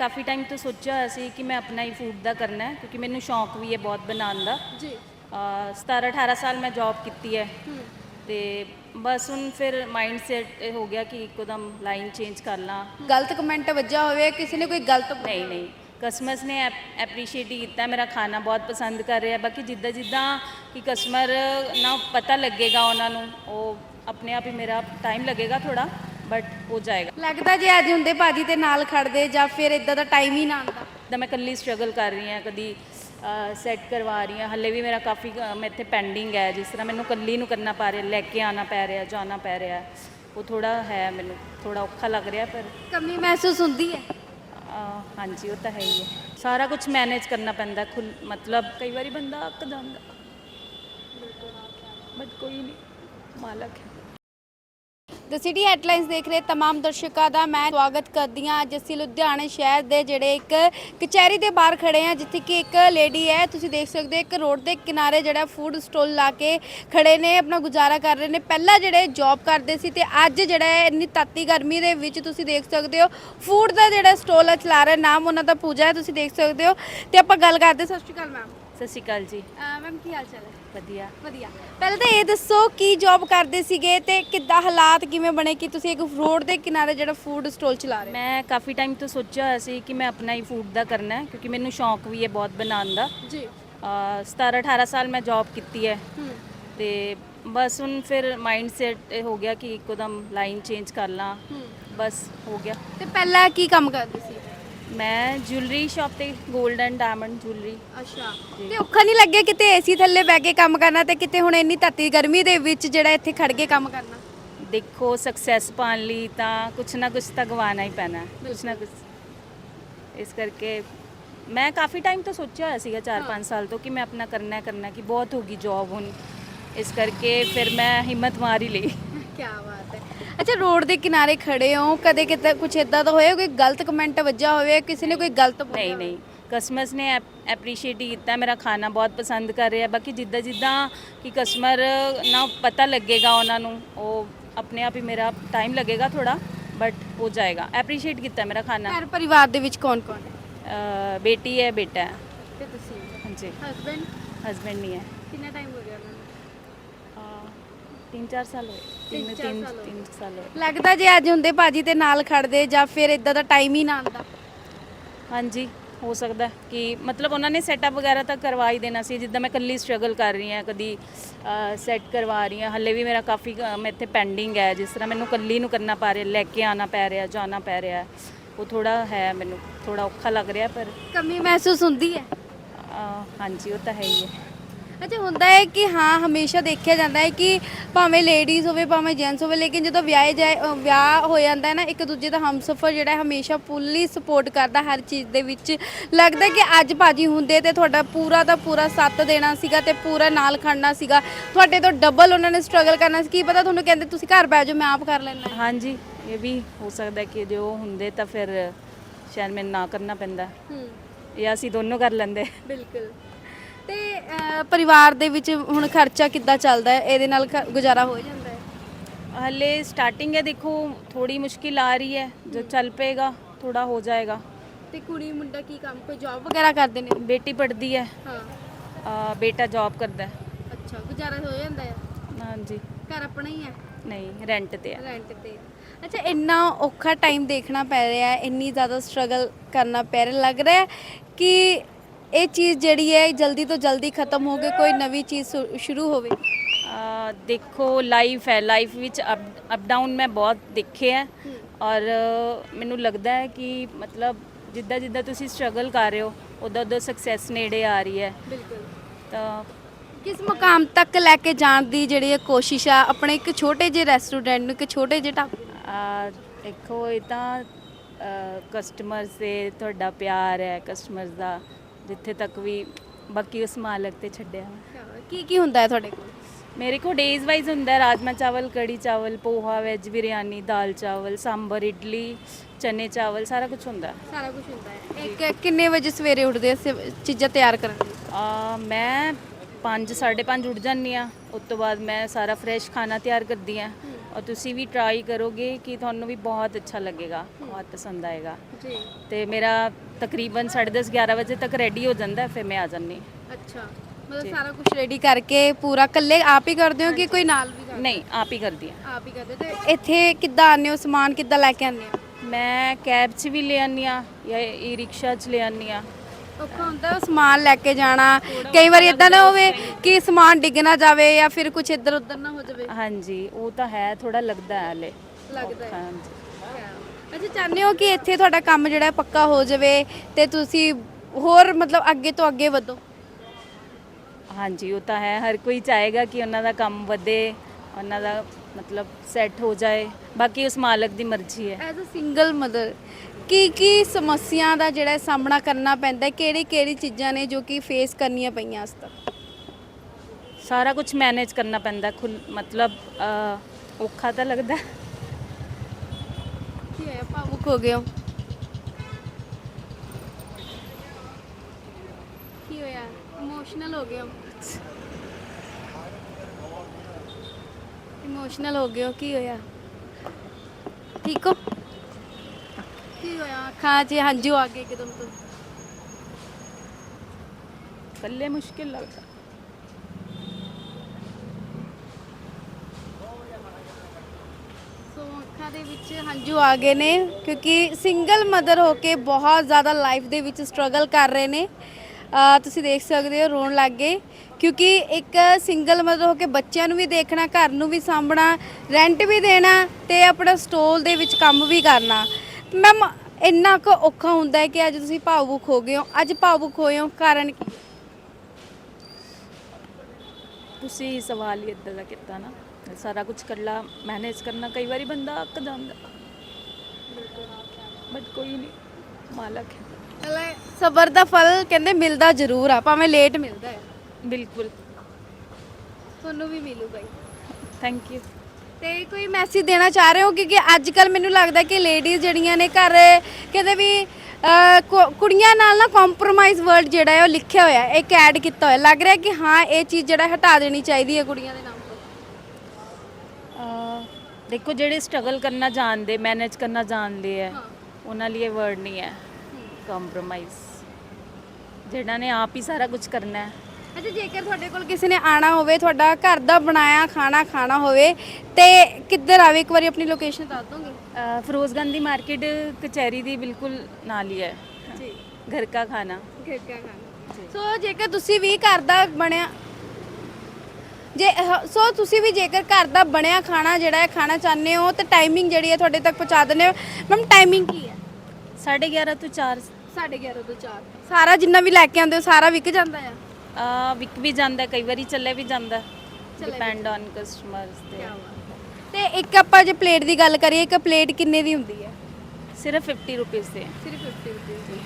ਕਾਫੀ time ਤੋਂ ਸੋਚਿਆ ਹੋਇਆ ਸੀ ਕਿ ਮੈਂ ਆਪਣਾ ਹੀ ਫੂਡ ਦਾ ਕਰਨਾ ਹੈ ਕਿਉਂਕਿ ਮੈਨੂੰ ਸ਼ੌਂਕ ਵੀ ਹੈ ਬਹੁਤ ਬਣਾਉਣ ਦਾ। ਜੀ। 17 18 ਸਾਲ ਮੈਂ ਜੌਬ ਕੀਤੀ ਹੈ। ਤੇ ਬਸ ਹੁਣ ਫਿਰ ਮਾਈਂਡ ਸੈਟ ਹੋ ਗਿਆ ਕਿ ਇੱਕੋਦਮ ਲਾਈਨ ਚੇਂਜ ਕਰ ਲਾਂ। ਗਲਤ ਕਮੈਂਟ ਵੱਜਾ ਹੋਵੇ ਕਿਸੇ ਨੇ ਕੋਈ ਗਲਤ ਨਹੀਂ ਨਹੀਂ। ਕਸਟਮਰਸ ਨੇ ਐਪਰੀਸ਼ੀਏਟ ਕੀਤਾ ਮੇਰਾ ਖਾਣਾ ਬਹੁਤ ਪਸੰਦ ਕਰ ਰਿਹਾ। ਬਾਕੀ ਜਿੱਦਾਂ ਜਿੱਦਾਂ ਕਿ ਕਸਟਮਰ ਨਾ ਪਤਾ ਲੱਗੇਗਾ ਉਹਨਾਂ ਨੂੰ ਉਹ ਆਪਣੇ ਆਪ ਹੀ ਮੇਰਾ ਟਾਈਮ ਲੱਗੇਗਾ ਥੋੜਾ ਬਟ ਹੋ ਜਾਏਗਾ। ਲੱਗਦਾ ਜੇ ਅੱਜ ਹੁੰਦੇ ਭਾਜੀ ਤੇ ਨਾਲ ਖੜਦੇ ਜਾਂ ਫਿਰ ਇਦਾਂ ਦਾ ਟਾਈਮ ਹੀ ਨਾ ਆਉਂਦਾ। ਤਾਂ ਮੈਂ ਇਕੱਲੀ ਸਟਰਗਲ ਕਰ ਰਹੀ ਹਾਂ ਕਦੀ ਸੈੱਟ ਕਰਵਾ ਰਹੀ ਹਾਂ। ਹੱਲੇ ਵੀ ਮੇਰਾ ਕਾਫੀ ਕੰਮ ਇੱਥੇ ਪੈਂਡਿੰਗ ਹੈ ਜਿਸ ਤਰ੍ਹਾਂ ਮੈਨੂੰ ਇਕੱਲੀ ਨੂੰ ਕਰਨਾ ਪੈ ਰਿਹਾ ਲੈ ਕੇ ਆਣਾ ਪੈ ਰਿਹਾ ਜਾਣਾ ਪੈ ਰਿਹਾ। ਉਹ ਥੋੜਾ ਹੈ ਮੈਨੂੰ ਥੋੜਾ ਔਖਾ ਲੱਗ ਰਿਹਾ ਪਰ ਕਮੀ ਮਹਿਸੂਸ ਹੁੰਦੀ ਹੈ। ਹਾਂਜੀ ਉਹ ਤਾਂ ਹੈ ਹੀ ਹੈ। ਸਾਰਾ ਕੁਝ ਮੈਨੇਜ ਕਰਨਾ ਪੈਂਦਾ ਖੁੱਲ ਮਤਲਬ ਕਈ ਵਾਰੀ ਬੰਦਾ ਅੱਕ ਜਾਂਦਾ। ਬਟ ਕੋਈ ਨਹੀਂ ਮਾਲਕ ਹੈ। ਦ ਸਿਟੀ ਹੈਡਲਾਈਨਸ ਦੇਖ ਰਹੇ तमाम ਦਰਸ਼ਕਾਂ ਦਾ ਮੈਂ ਸਵਾਗਤ ਕਰਦੀ ਹਾਂ ਅੱਜ ਅਸੀਂ ਲੁਧਿਆਣੇ ਸ਼ਹਿਰ ਦੇ ਜਿਹੜੇ ਇੱਕ ਕਚਹਿਰੀ ਦੇ ਬਾਹਰ ਖੜੇ ਹਾਂ ਜਿੱਥੇ ਕਿ ਇੱਕ ਲੇਡੀ ਹੈ ਤੁਸੀਂ ਦੇਖ ਸਕਦੇ ਹੋ ਇੱਕ ਰੋਡ ਦੇ ਕਿਨਾਰੇ ਜਿਹੜਾ ਫੂਡ ਸਟਾਲ ਲਾ ਕੇ ਖੜੇ ਨੇ ਆਪਣਾ ਗੁਜ਼ਾਰਾ ਕਰ ਰਹੇ ਨੇ ਪਹਿਲਾਂ ਜਿਹੜੇ ਜੌਬ ਕਰਦੇ ਸੀ ਤੇ ਅੱਜ ਜਿਹੜਾ ਹੈ ਇੰਨੀ ਤਾਤੀ ਗਰਮੀ ਦੇ ਵਿੱਚ ਤੁਸੀਂ ਦੇਖ ਸਕਦੇ ਹੋ ਫੂਡ ਦਾ ਜਿਹੜਾ ਸਟਾਲ ਚਲਾ ਰਹੇ ਨਾਮ ਉਹਨਾਂ ਦਾ ਪੂਜਾ ਹੈ ਤੁਸੀਂ ਦੇਖ ਸਕਦੇ ਹੋ ਤੇ ਆਪਾਂ ਗੱਲ ਕਰਦੇ ਸਤਿ ਸ਼੍ਰੀ ਅਕਾਲ ਮੈਮ ਸਤਿ ਸ਼੍ਰੀ ਅਕਾਲ ਜੀ ਮੈਮ ਕੀ ਹਾਲ ਚਾਲ ਹੈ ਵਧੀਆ ਵਧੀਆ। ਪਹਿਲਾਂ ਤਾਂ ਇਹ ਦੱਸੋ ਕੀ ਜੌਬ ਕਰਦੇ ਸੀਗੇ ਤੇ ਕਿੱਦਾਂ ਹਾਲਾਤ ਕਿਵੇਂ ਬਣੇ? ਕਿ ਤੁਸੀਂ ਇੱਕ ਰੋਡ ਦੇ ਕਿਨਾਰੇ ਜਿਹੜਾ ਫੂਡ ਸਟਾਲ ਚਲਾ ਰਹੇ ਮੈਂ ਕਾਫੀ ਟਾਈਮ ਤੋਂ ਸੋਚਿਆ ਹੋਇਆ ਸੀ ਕਿ ਮੈਂ ਆਪਣਾ ਹੀ ਫੂਡ ਦਾ ਕਰਨਾ ਹੈ ਕਿਉਂਕਿ ਮੈਨੂੰ ਸ਼ੌਂਕ ਵੀ ਹੈ ਬਹੁਤ ਬਣਾਉਣ ਦਾ। ਹੋ ਜੀ। ਅਹ, 17 18 ਸਾਲ ਮੈਂ ਜੌਬ ਕੀਤੀ ਹੈ। ਹੂੰ। ਤੇ ਬਸ ਹੁਣ ਫਿਰ ਮਾਈਂਡ ਸੈਟ ਹੋ ਗਿਆ ਕਿ ਇੱਕੋਦਮ ਲਾਈਨ ਚੇਂਜ ਕਰ ਲਾਂ। ਹੂੰ। ਬਸ ਹੋ ਗਿਆ। ਤੇ ਪਹਿਲਾਂ ਕੀ ਕੰਮ ਕਰਦੇ ਸੀ? ਮੈਂ ਜੁਐਲਰੀ ਸ਼ਾਪ ਤੇ 골ਡ ਐਂਡ ਡਾਇਮੰਡ ਜੁਐਲਰੀ ਅੱਛਾ। ਤੇ ਔਖਾ ਨਹੀਂ ਲੱਗਿਆ ਕਿਤੇ ਏਸੀ ਥੱਲੇ ਬਹਿ ਕੇ ਕੰਮ ਕਰਨਾ ਤੇ ਕਿਤੇ ਹੁਣ ਇੰਨੀ ਤੱਤੀ ਗਰਮੀ ਦੇ ਵਿੱਚ ਜਿਹੜਾ ਇੱਥੇ ਖੜ ਕੇ ਕੰਮ ਕਰਨਾ? ਦੇਖੋ ਸਕਸੈਸ ਪਾਉਣ ਲਈ ਤਾਂ ਕੁਛ ਨਾ ਕੁਛ ਤਾਂ ਹੀ ਪੈਣਾ ਕੁਛ ਨਾ ਕੁਛ। ਇਸ ਕਰਕੇ ਮੈਂ ਕਾਫੀ ਟਾਈਮ ਤੋਂ ਸੋਚਿਆ ਹੋਇਆ ਸੀਗਾ 4-5 ਸਾਲ ਤੋਂ ਕਿ ਮੈਂ ਆਪਣਾ ਕਰਨਾ ਹੈ ਕਰਨਾ ਕਿ ਬਹੁਤ ਹੋ ਗਈ ਜੌਬ ਹੁਣ। ਇਸ ਕਰਕੇ ਫਿਰ ਮੈਂ ਹਿੰਮਤ ਮਾਰ ਹੀ ਲਈ। ਕੀ ਬਾਤ ਹੈ। ਅੱਛਾ ਰੋਡ ਦੇ ਕਿਨਾਰੇ ਖੜੇ ਹੋ ਕਦੇ ਕਿਤੇ ਕੁਝ ਇਦਾਂ ਦਾ ਹੋਇਆ ਕੋਈ ਗਲਤ ਕਮੈਂਟ ਵੱਜਾ ਹੋਵੇ ਕਿਸੇ ਨੇ ਕੋਈ ਗਲਤ ਬੋਲਿਆ ਨਹੀਂ ਨਹੀਂ ਕਸਟਮਰਸ ਨੇ ਐਪਰੀਸ਼ੀਏਟ ਕੀਤਾ ਮੇਰਾ ਖਾਣਾ ਬਹੁਤ ਪਸੰਦ ਕਰ ਰਿਹਾ ਬਾਕੀ ਜਿੱਦਾਂ ਜਿੱਦਾਂ ਕਿ ਕਸਟਮਰ ਨਾ ਪਤਾ ਲੱਗੇਗਾ ਉਹਨਾਂ ਨੂੰ ਉਹ ਆਪਣੇ ਆਪ ਹੀ ਮੇਰਾ ਟਾਈਮ ਲੱਗੇਗਾ ਥੋੜਾ ਬਟ ਹੋ ਜਾਏਗਾ। ਐਪਰੀਸ਼ੀਏਟ ਕੀਤਾ ਮੇਰਾ ਖਾਣਾ। ਘਰ ਪਰਿਵਾਰ ਦੇ ਵਿੱਚ ਕੌਣ ਕੌਣ ਹੈ? ਅਹ ਬੇਟੀ ਹੈ ਬੇਟਾ ਹੈ। ਤੇ ਤੁਸੀਂ? ਹਾਂਜੀ। ਹਸਬੰਡ ਹਸਬੈਂਡ ਨਹੀਂ ਹੈ। ਕਿੰਨਾ ਟਾਈਮ ਹੋ ਗਿਆ ਉਹਨਾਂ ਨੂੰ ਅਹ ਤਿੰਨ ਚਾਰ ਸਾਲ ਹੋਏ। ਤਿੰਨ ਤਿੰਨ ਚਾਰ ਤਿੰਨ ਸਾਲ ਹੋਏ। ਤਿੰਨ ਸਾਲ ਹੋਏ। ਲੱਗਦਾ ਜੇ ਅੱਜ ਹੁੰਦੇ ਭਾਜੀ ਤੇ ਨਾਲ ਖੜਦੇ ਜਾਂ ਫਿਰ ਇਦਾਂ ਦਾ ਟਾਈਮ ਹੀ ਨਾ ਆਉਂਦਾ। ਹਾਂਜੀ ਹੋ ਸਕਦਾ ਹੈ ਕਿ ਮਤਲਬ ਉਹਨਾਂ ਨੇ ਸੈਟਅਪ ਵਗੈਰਾ ਤਾਂ ਕਰਵਾ ਹੀ ਦੇਣਾ ਸੀ। ਜਿੱਦਾਂ ਮੈਂ ਇਕੱਲੀ ਸਟਰਗਲ ਕਰ ਰਹੀ ਹਾਂ ਕਦੀ ਸੈੱਟ ਕਰਵਾ ਰਹੀ ਹਾਂ। ਹੱਲੇ ਵੀ ਮੇਰਾ ਕਾਫੀ ਕੰਮ ਇੱਥੇ ਪੈਂਡਿੰਗ ਹੈ। ਜਿਸ ਤਰ੍ਹਾਂ ਮੈਨੂੰ ਇਕੱਲੀ ਨੂੰ ਕਰਨਾ ਪੈ ਰਿਹਾ ਲੈ ਕੇ ਆਣਾ ਪੈ ਰਿਹਾ ਜਾਣਾ ਪੈ ਰਿਹਾ ਉਹ ਥੋੜਾ ਹੈ ਮੈਨੂੰ ਥੋੜਾ ਔਖਾ ਲੱਗ ਰਿਹਾ ਪਰ ਕਮੀ ਮਹਿਸੂਸ ਹੁੰਦੀ ਹੈ। ਹਾਂਜੀ ਉਹ ਤਾਂ ਹੈ ਹੀ ਹੈ। ਅੱਛਾ ਹੁੰਦਾ ਹੈ ਕਿ ਹਾਂ ਹਮੇਸ਼ਾ ਦੇਖਿਆ ਜਾਂਦਾ ਹੈ ਕਿ ਭਾਵੇਂ ਲੇਡੀਜ਼ ਹੋਵੇ ਭਾਵੇਂ ਜੈਂਟਸ ਹੋਵੇ ਲੇਕਿਨ ਜਦੋਂ ਵਿਆਹੇ ਜਾਏ ਅ, ਵਿਆਹ ਹੋ ਜਾਂਦਾ ਹੈ ਨਾ ਇੱਕ ਦੂਜੇ ਦਾ ਹਮਸਫਰ ਜਿਹੜਾ ਹੈ ਹਮੇਸ਼ਾ ਫੁੱਲੀ ਸਪੋਰਟ ਕਰਦਾ ਹਰ ਚੀਜ਼ ਦੇ ਵਿੱਚ। ਲੱਗਦਾ ਕਿ ਅੱਜ ਭਾਜੀ ਹੁੰਦੇ ਤੇ ਤੁਹਾਡਾ ਪੂਰਾ ਦਾ ਪੂਰਾ ਸਾਥ ਦੇਣਾ ਸੀਗਾ ਤੇ ਪੂਰਾ ਨਾਲ ਖੜਨਾ ਸੀਗਾ। ਤੁਹਾਡੇ ਤੋਂ ਡਬਲ ਉਹਨਾਂ ਨੇ ਸਟਰਗਲ ਕਰਨਾ ਸੀ। ਕੀ ਪਤਾ ਤੁਹਾਨੂੰ ਕਹਿੰਦੇ ਤੁਸੀਂ ਘਰ ਬਹਿ ਜਾਓ ਮੈਂ ਆਪ ਕਰ ਲੈਣਾ ਹਾਂਜੀ ਇਹ ਵੀ ਹੋ ਸਕਦਾ ਕਿ ਜੇ ਉਹ ਹੁੰਦੇ ਤਾਂ ਫਿਰ ਸ਼ਾਇਦ ਮੈਨੂੰ ਨਾ ਕਰਨਾ ਪੈਂਦਾ। ਹੂੰ। ਜਾਂ ਅਸੀਂ ਦੋਨੋਂ ਕਰ ਲੈਂਦੇ। ਬਿਲਕੁਲ। ਤੇ ਅ, ਪਰਿਵਾਰ ਦੇ ਵਿੱਚ ਹੁਣ ਖਰਚਾ ਕਿੱਦਾਂ ਚੱਲਦਾ ਹੈ? ਇਹਦੇ ਨਾਲ ਗੁਜ਼ਾਰਾ ਹੋ ਜਾਂਦਾ ਹੈ? ਹਲੇ ਸਟਾਰਟਿੰਗ ਹੈ ਦੇਖੋ ਥੋੜੀ ਮੁਸ਼ਕਿਲ ਆ ਰਹੀ ਹੈ। ਜੋ ਚੱਲ ਪਏਗਾ ਥੋੜਾ ਹੋ ਜਾਏਗਾ। ਤੇ ਕੁੜੀ ਮੁੰਡਾ ਕੀ ਕੰਮ ਕੋਈ ਜੌਬ ਵਗੈਰਾ ਕਰਦੇ ਨੇ? ਬੇਟੀ ਪੜ੍ਹਦੀ ਹੈ। ਹਾਂ। ਅਹ ਬੇਟਾ ਜੌਬ ਕਰਦਾ ਹੈ। ਅੱਛਾ ਗੁਜ਼ਾਰਾ ਹੋ ਜਾਂਦਾ ਹੈ? ਹਾਂਜੀ। ਘਰ ਆਪਣਾ ਹੀ ਹੈ? ਨਹੀਂ ਰੈਂਟ ਤੇ ਹੈ। ਰੈਂਟ ਤੇ। ਅੱਛਾ ਇੰਨਾ ਔਖਾ ਟਾਈਮ ਦੇਖਣਾ ਪੈ ਰਿਹਾ ਹੈ ਇੰਨੀ ਜ਼ਿਆਦਾ ਸਟਰਗਲ ਕਰਨਾ ਪੈ ਰਿਹਾ ਲੱਗ ਰਿਹਾ ਹੈ ਕਿ ਇਹ ਚੀਜ਼ ਜਿਹੜੀ ਹੈ ਜਲਦੀ ਤੋਂ ਜਲਦੀ ਖਤਮ ਹੋ ਕੇ ਕੋਈ ਨਵੀਂ ਚੀਜ਼ ਸ਼ੁ- ਸ਼ੁਰੂ ਹੋਵੇ। ਦੇਖੋ ਲਾਈਫ ਹੈ। ਲਾਈਫ ਵਿੱਚ ਅਪ ਡਾਊਨ ਮੈਂ ਬਹੁਤ ਦੇਖੇ ਹੈ। ਔਰ ਮੈਨੂੰ ਲੱਗਦਾ ਹੈ ਕਿ ਮਤਲਬ ਜਿੱਦਾਂ ਜਿੱਦਾਂ ਤੁਸੀਂ ਸਟਰਗਲ ਕਰ ਰਹੇ ਹੋ ਉਦਾਂ ਉਦਾਂ ਸਕਸੈਸ ਨੇੜੇ ਆ ਰਹੀ ਹੈ। ਬਿਲਕੁਲ। ਤਾਂ ਕਿਸ ਮੁਕਾਮ ਤੱਕ ਲੈ ਕੇ ਜਾਣ ਦੀ ਜਿਹੜੀ ਇਹ ਕੋਸ਼ਿਸ਼ ਆ? ਆਪਣੇ ਇੱਕ ਛੋਟੇ ਜਿਹੇ ਰੈਸਟੋਰੈਂਟ ਨੂੰ ਇੱਕ ਛੋਟੇ ਜਿਹੇ ਢਾਬੇ ਦੇਖੋ ਇਹ ਤਾਂ ਕਸਟਮਰਸ ਦੇ ਤੁਹਾਡਾ ਪਿਆਰ ਹੈ ਕਸਟਮਰਸ ਦਾ। ਜਿੱਥੇ ਤੱਕ ਵੀ ਬਾਕੀ ਉਸ ਮਾਲਕ ਤੇ ਛੱਡਿਆ। ਕੀ ਕੀ ਹੁੰਦਾ ਹੈ ਤੁਹਾਡੇ ਕੋਲ? ਮੇਰੇ ਕੋ ਡੇਜ਼ ਵਾਈਜ਼ ਹੁੰਦਾ ਹੈ ਰਾਜਮਾ ਚਾਵਲ ਕੜੀ ਚਾਵਲ ਪੋਹਾ ਵੈਜ ਬਿਰਿਆਨੀ ਦਾਲ ਚਾਵਲ ਸਾਂਬਰ ਇਡਲੀ ਚਨੇ ਚਾਵਲ ਸਾਰਾ ਕੁਝ ਹੁੰਦਾ ਹੈ। ਸਾਰਾ ਕੁਝ ਹੁੰਦਾ ਹੈ। ਇੱਕ ਕਿੰਨੇ ਵਜੇ ਸਵੇਰੇ ਉੱਠਦੇ ਆ ਸ- ਚੀਜ਼ਾਂ ਤਿਆਰ ਕਰਨ ਲਈ? ਅਹ, ਮੈਂ 5 5:30 ਉੱਠ ਜਾਂਦੀ ਆ ਉਸ ਤੋਂ ਬਾਅਦ ਮੈਂ ਸਾਰਾ ਫਰੈਸ਼ ਖਾਣਾ ਤਿਆਰ ਕਰਦੀ ਆ ਔਰ ਤੁਸੀਂ ਵੀ ਟਰਾਈ ਕਰੋਗੇ ਕਿ ਤੁਹਾਨੂੰ ਵੀ ਬਹੁਤ ਅੱਛਾ ਲੱਗੇਗਾ ਬਹੁਤ ਪਸੰਦ ਆਏਗਾ। ਜੀ। ਤੇ ਮੇਰਾ ਤਕਰੀਬਨ 10:30 11 ਵਜੇ ਤੱਕ ਰੈਡੀ ਹੋ ਜਾਂਦਾ ਫਿਰ ਮੈਂ ਆ ਜਾਂਦੀ ਅੱਛਾ ਮਤਲਬ ਸਾਰਾ ਕੁਝ ਰੈਡੀ ਕਰਕੇ ਪੂਰਾ ਇਕੱਲੇ ਆਪ ਹੀ ਕਰਦੇ ਹੋ ਕਿ ਕੋਈ ਨਾਲ ਵੀ ਕਰਦਾ ਨਹੀਂ ਆਪ ਹੀ ਕਰਦੀ ਹਾਂ। ਆਪ ਹੀ ਕਰਦੇ ਤੇ ਇੱਥੇ ਕਿੱਦਾਂ ਆਉਂਦੇ ਹੋ ਸਮਾਨ ਕਿੱਦਾਂ ਲੈ ਕੇ ਆਉਂਦੇ ਹੋ? ਮੈਂ ਕੈਬ 'ਚ ਵੀ ਲੈ ਆਉਂਦੀ ਹਾਂ ਜਾਂ ਈ ਰਿਕਸ਼ਾ 'ਚ ਲੈ ਆਉਂਦੀ ਹਾਂ। ਔਖਾ ਹੁੰਦਾ ਸਮਾਨ ਲੈ ਕੇ ਜਾਣਾ। ਕਈ ਵਾਰੀ ਇਦਾਂ ਨਾ ਹੋਵੇ ਕਿ ਸਮਾਨ ਡਿੱਗ ਨਾ ਜਾਵੇ ਜਾਂ ਫਿਰ ਕੁਝ ਇੱਧਰ ਉੱਧਰ ਨਾ ਹੋ ਜਾਵੇ। ਹਾਂਜੀ ਉਹ ਤਾਂ ਹੈ ਥੋੜਾ ਲੱਗਦਾ ਹੈ ਹਲੇ। ਲੱਗਦਾ ਹੈ। ਹਾਂਜੀ ਅੱਛਾ ਚਾਹੁੰਦੇ ਹੋ ਕਿ ਇੱਥੇ ਤੁਹਾਡਾ ਕੰਮ ਜਿਹੜਾ ਹੈ ਪੱਕਾ ਹੋ ਜਾਵੇ ਤੇ ਤੁਸੀਂ ਹੋਰ ਮਤਲਬ ਅੱਗੇ ਤੋਂ ਅੱਗੇ ਵਧੋ? ਹਾਂਜੀ ਉਹ ਤਾਂ ਹੈ। ਹਰ ਕੋਈ ਚਾਹੇਗਾ ਕਿ ਉਹਨਾਂ ਦਾ ਕੰਮ ਵਧੇ ਉਹਨਾਂ ਦਾ ਮਤਲਬ ਸੈੱਟ ਹੋ ਜਾਏ। ਬਾਕੀ ਉਸ ਮਾਲਕ ਦੀ ਮਰਜ਼ੀ ਹੈ। ਐਜ਼ ਅ ਸਿੰਗਲ ਮਦਰ ਕੀ ਕੀ ਸਮੱਸਿਆ ਦਾ ਜਿਹੜਾ ਹੈ ਸਾਹਮਣਾ ਕਰਨਾ ਪੈਂਦਾ ਹੈ? ਕਿਹੜੀ ਕਿਹੜੀ ਚੀਜ਼ਾਂ ਨੇ ਜੋ ਕਿ ਫੇਸ ਕਰਨੀਆਂ ਪਈਆਂ ਅੱਜ ਤੱਕ? ਸਾਰਾ ਕੁਝ ਮੈਨੇਜ ਕਰਨਾ ਪੈਂਦਾ ਖੁੱਲ ਮਤਲਬ ਔਖਾ ਤਾਂ ਲੱਗਦਾ। ਹੈ। ਕੀ ਹੋਇਆ ਭਾਵੁਕ ਹੋ ਗਏ ਹੋ ਕੀ ਹੋਇਆ ਇਮੋਸ਼ਨਲ ਹੋ ਗਏ ਹੋ ਇਮੋਸ਼ਨਲ ਹੋ ਗਏ ਹੋ ਕੀ ਹੋਇਆ ਠੀਕ ਹੋ ਕੀ ਹੋਇਆ ਅੱਖਾਂ 'ਚ ਹੰਝੂ ਆ ਗਏ ਇੱਕਦਮ ਤੋਂ ਇਕੱਲੇ ਮੁਸ਼ਕਿਲ ਲੱਗਦਾ ਸੋ ਅੱਖਾਂ ਦੇ ਵਿੱਚ ਹੰਝੂ ਆ ਗਏ ਨੇ, ਕਿਉਂਕਿ ਸਿੰਗਲ ਮਦਰ ਹੋ ਕੇ ਬਹੁਤ ਜ਼ਿਆਦਾ ਲਾਈਫ ਦੇ ਵਿੱਚ ਸਟਰਗਲ ਕਰ ਰਹੇ ਨੇ। ਤੁਸੀਂ ਦੇਖ ਸਕਦੇ ਹੋ ਰੋਣ ਲੱਗ ਗਏ, ਕਿਉਂਕਿ ਇੱਕ ਸਿੰਗਲ ਮਦਰ ਹੋ ਕੇ ਬੱਚਿਆਂ ਨੂੰ ਵੀ ਦੇਖਣਾ, ਘਰ ਨੂੰ ਵੀ ਸਾਂਭਣਾ ਰੈਂਟ ਵੀ ਦੇਣਾ ਤੇ ਆਪਣਾ ਸਟੋਲ ਦੇ ਵਿੱਚ ਕੰਮ ਵੀ ਕਰਨਾ। ਮੈਮ ਇੰਨਾ ਕੁ ਔਖਾ ਹੁੰਦਾ ਹੈ ਕਿ ਅੱਜ ਤੁਸੀਂ ਭਾਵੁਕ ਹੋ ਗਏ ਹੋ। ਅੱਜ ਭਾਵੁਕ ਹੋਏ ਹੋ, ਕਾਰਨ ਕੀ? ਤੁਸੀਂ ਸਵਾਲ ਹੀ ਇਦਾਂ ਦਾ ਕੀਤਾ ਨਾ। ਸਾਰਾ ਕੁਝ ਕਰਲਾ ਮੈਨੇਜ ਕਰਨਾ ਕਈ ਵਾਰੀ ਬੰਦਾ ਅੱਕ ਜਾਂਦਾ। ਬਟ ਕੋਈ ਨਹੀਂ ਮਾਲਕ ਹੈ। ਸਬਰ ਦਾ ਫਲ ਕਹਿੰਦੇ ਮਿਲਦਾ ਜ਼ਰੂਰ ਆ ਭਾਵੇਂ ਲੇਟ ਮਿਲਦਾ ਹੈ। ਬਿਲਕੁਲ। ਤੁਹਾਨੂੰ ਵੀ ਮਿਲੂਗਾ ਹੀ ਥੈਂਕ ਯੂ ਤੇ ਕੋਈ ਮੈਸੇਜ ਦੇਣਾ ਚਾਹ ਰਹੇ ਹੋ? ਕਿਉਂਕਿ ਅੱਜ ਕੱਲ ਮੈਨੂੰ ਲੱਗਦਾ ਕਿ ਲੇਡੀਜ਼ ਜਿਹੜੀਆਂ ਨੇ ਘਰ ਕਹਿੰਦੇ ਵੀ ਅਹ, ਕੁ- ਕੁੜੀਆਂ ਨਾਲ ਨਾ ਕੰਪਰੋਮਾਈਜ਼ ਵਰਡ ਜਿਹੜਾ ਹੈ ਉਹ ਲਿਖਿਆ ਹੋਇਆ ਹੈ ਇੱਕ ਐਡ ਕੀਤਾ ਹੋਇਆ। ਲੱਗ ਰਿਹਾ ਕਿ ਹਾਂ ਇਹ ਚੀਜ਼ ਜਿਹੜਾ ਹਟਾ ਦੇਣੀ ਚਾਹੀਦੀ ਹੈ ਕੁੜੀਆਂ ਦੇ ਤੋਂ ਦੇਖੋ ਜਿਹੜੇ ਸਟਰਗਲ ਕਰਨਾ ਜਾਣਦੇ ਮੈਨੇਜ ਕਰਨਾ ਜਾਣਦੇ ਹੈ ਉਹਨਾਂ ਲਈ ਇਹ ਵਰਡ ਨਹੀਂ ਹੈ ਕੰਪਰੋਮਾਈਜ਼ ਜਿਹੜਾ ਨੇ ਆਪ ਹੀ ਸਾਰਾ ਕੁਝ ਕਰਨਾ ਹੈ ਅੱਛਾ ਜੇਕਰ ਤੁਹਾਡੇ ਕੋਲ ਕਿਸੇ ਨੇ ਆਣਾ ਹੋਵੇ ਤੁਹਾਡਾ ਘਰ ਦਾ ਬਣਾਇਆ ਖਾਣਾ ਖਾਣਾ ਹੋਵੇ ਤੇ ਕਿੱਧਰ ਆਵੇ? ਇੱਕ ਵਾਰੀ ਆਪਣੀ ਲੋਕੇਸ਼ਨ ਦੱਸ ਦੋਗੇ? ਅ, ਦੀ ਮਾਰਕੀਟ ਕਚਹਿਰੀ ਦੀ ਬਿਲਕੁਲ ਨਾਲ ਹੀ ਹੈ ਜੀ। ਘਰ ਦਾ ਖਾਣਾ। ਘਰ ਦਾ ਖਾਣਾ। ਸੋ ਜੇਕਰ ਤੁਸੀਂ ਵੀ ਘਰ ਦਾ ਬਣਿਆ ਜੇ ਅਹ, ਸੋ ਤੁਸੀਂ ਵੀ ਜੇਕਰ ਘਰ ਦਾ ਬਣਿਆ ਖਾਣਾ ਜਿਹੜਾ ਹੈ ਖਾਣਾ ਚਾਹੁੰਦੇ ਹੋ ਤਾਂ ਟਾਈਮਿੰਗ ਜਿਹੜੀ ਹੈ ਤੁਹਾਡੇ ਤੱਕ ਪਹੁੰਚਾ ਦਿੰਦੇ ਹੋ। ਮੈਮ ਟਾਈਮਿੰਗ ਕੀ ਹੈ? 11:30 ਤੋਂ 4 11:30 ਤੋਂ 4 ਸਾਰਾ ਜਿੰਨਾ ਵੀ ਲੈ ਕੇ ਆਉਂਦੇ ਹੋ ਸਾਰਾ ਵਿਕ ਜਾਂਦਾ ਆ? ਅ, ਵਿਕ ਵੀ ਜਾਂਦਾ ਕਈ ਵਾਰੀ ਚੱਲੇ ਵੀ ਜਾਂਦਾ। ਡਿਪੈਂਡ ਔਨ ਕਸਟਮਰਸ ਤੇ। ਤੇ ਇੱਕ ਆਪਾਂ ਜੇ ਪਲੇਟ ਦੀ ਗੱਲ ਕਰੀਏ ਇੱਕ ਪਲੇਟ ਕਿੰਨੇ ਦੀ ਹੁੰਦੀ ਹੈ? ਸਿਰਫ 50 ਰੁਪਏ ਤੇ ਸਿਰਫ 50 ਰੁਪਏ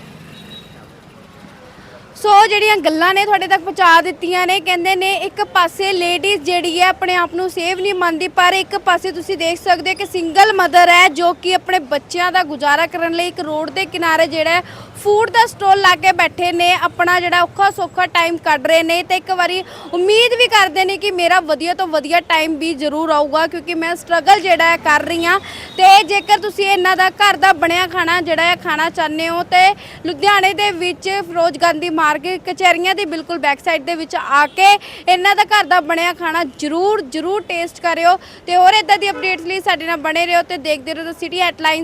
ਸੋ ਜਿਹੜੀਆਂ ਗੱਲਾਂ ਨੇ ਤੁਹਾਡੇ ਤੱਕ ਪਹੁੰਚਾ ਦਿੱਤੀਆਂ ਨੇ, ਕਹਿੰਦੇ ਨੇ ਇੱਕ ਪਾਸੇ ਲੇਡੀਜ਼ ਜਿਹੜੀ ਹੈ ਆਪਣੇ ਆਪ ਨੂੰ ਸੇਵ ਨਹੀਂ ਮੰਨਦੀ, ਪਰ ਇੱਕ ਪਾਸੇ ਤੁਸੀਂ ਦੇਖ ਸਕਦੇ ਹੋ ਕਿ ਸਿੰਗਲ ਮਦਰ ਹੈ ਜੋ ਕਿ ਆਪਣੇ ਬੱਚਿਆਂ ਦਾ ਗੁਜ਼ਾਰਾ ਕਰਨ ਲਈ ਇੱਕ ਰੋਡ ਦੇ ਕਿਨਾਰੇ ਜਿਹੜਾ ਫੂਡ ਦਾ ਸਟਾਲ ਲਾ ਕੇ ਬੈਠੇ ਨੇ, ਆਪਣਾ ਜਿਹੜਾ ਔਖਾ ਸੌਖਾ ਟਾਈਮ ਕੱਢ ਰਹੇ ਨੇ ਤੇ ਇੱਕ ਵਾਰੀ ਉਮੀਦ ਵੀ ਕਰਦੇ ਨੇ ਕਿ ਮੇਰਾ ਵਧੀਆ ਤੋਂ ਵਧੀਆ ਟਾਈਮ ਵੀ ਜ਼ਰੂਰ ਆਊਗਾ ਕਿਉਂਕਿ ਮੈਂ ਸਟਰਗਲ ਜਿਹੜਾ ਹੈ ਕਰ ਰਹੀ ਹਾਂ। ਤੇ ਜੇਕਰ ਤੁਸੀਂ ਇਹਨਾਂ ਦਾ ਘਰ ਦਾ ਬਣਿਆ ਖਾਣਾ ਜਿਹੜਾ ਹੈ ਖਾਣਾ ਚਾਹੁੰਦੇ ਹੋ ਤੇ ਲੁਧਿਆਣੇ ਦੇ ਵਿੱਚ ਫਿਰੋਜ਼ ਗਾਂਧੀ ਮਾਰਕੀਟ ਕਚਹਿਰੀਆਂ ਦੀ ਬਿਲਕੁਲ ਬੈਕ ਸਾਈਡ ਦੇ ਵਿੱਚ ਆ ਕੇ ਇਹਨਾਂ ਦਾ ਘਰ ਦਾ ਬਣਿਆ ਖਾਣਾ ਜ਼ਰੂਰ ਜ਼ਰੂਰ ਟੇਸਟ ਕਰਿਓ ਤੇ ਹੋਰ ਇਦਾਂ ਦੀ ਅਪਡੇਟਸ ਲਈ ਸਾਡੇ ਨਾਲ ਬਣੇ ਰਹੋ ਤੇ ਦੇਖਦੇ ਰਹੋ ਸਿਟੀ ਹੈਡਲਾਈਨਸ